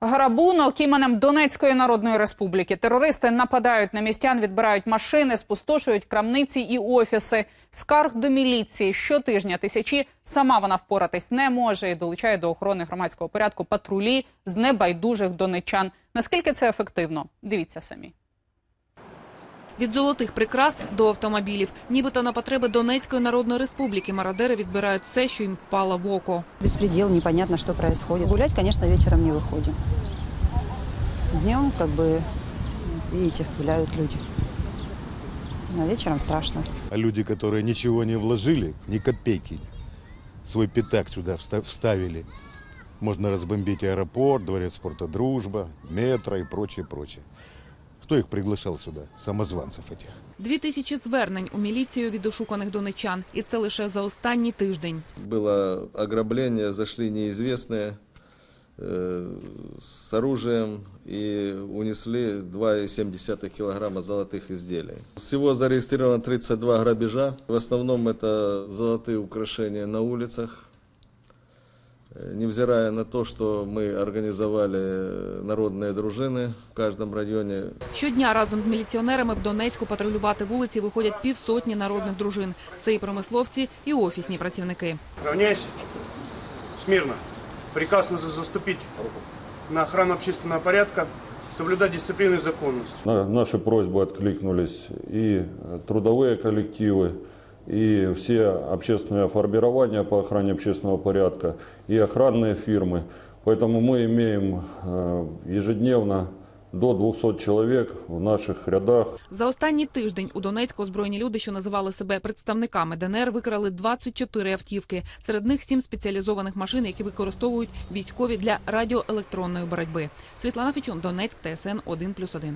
Грабунок іменем Донецької Народної Республіки. Терористи нападають на містян, відбирають машини, спустошують крамниці і офіси. Скарг до міліції щотижня тисячі. Сама вона впоратись не може і долучає до охорони громадського порядку патрулі з небайдужих донечан. Наскільки це ефективно? Дивіться самі. Від золотих прикрас до автомобілів. Нібито на потреби Донецької Народної Республіки мародери відбирають все, що їм впало в око. Беспредел, непонятно, что происходит. Гулять, конечно, вечером не выходим. Днем, как бы, видите, гуляют люди. А вечером страшно. А люди, которые ничего не вложили, ни копейки, свой пятак сюда вста- вставили, можно разбомбить аэропорт, дворец спорта «Дружба», метро и прочее, прочее. Кто их приглашал сюда? Самозванцев этих. Дві тисячі звернень у міліцію від ошуканих донечан. І це лише за останній тиждень. Было ограбление, зашли неизвестные э, с оружием и унесли 2,7 килограмма золотых изделий. Всего зарегистрировано 32 грабежа. В основном это золотые украшения на улицах. Э, Невзирая на то, что мы организовали народные дружины в каждом районе, Щодня разом з міліціонерами в Донецьку патрулювати вулиці виходять півсотні народних дружин. Це і промисловці, і офісні працівники. Равняйся. Смирно. Приказ на- заступить на охрану общественного порядка, соблюдать дисциплину и законность. На наши просьбы откликнулись и трудовые коллективы, и все общественные формирования по охране общественного порядка, и охранные фирмы. Поэтому мы имеем э, ежедневно до 200 человек в наших рядах. За останній тиждень у Донецьку озброєні люди, що називали себе представниками ДНР, викрали 24 автівки. Серед них сім спеціалізованих машин, які використовують військові для радіоелектронної боротьби. Світлана Фічун, Донецьк, ТСН 1+,1.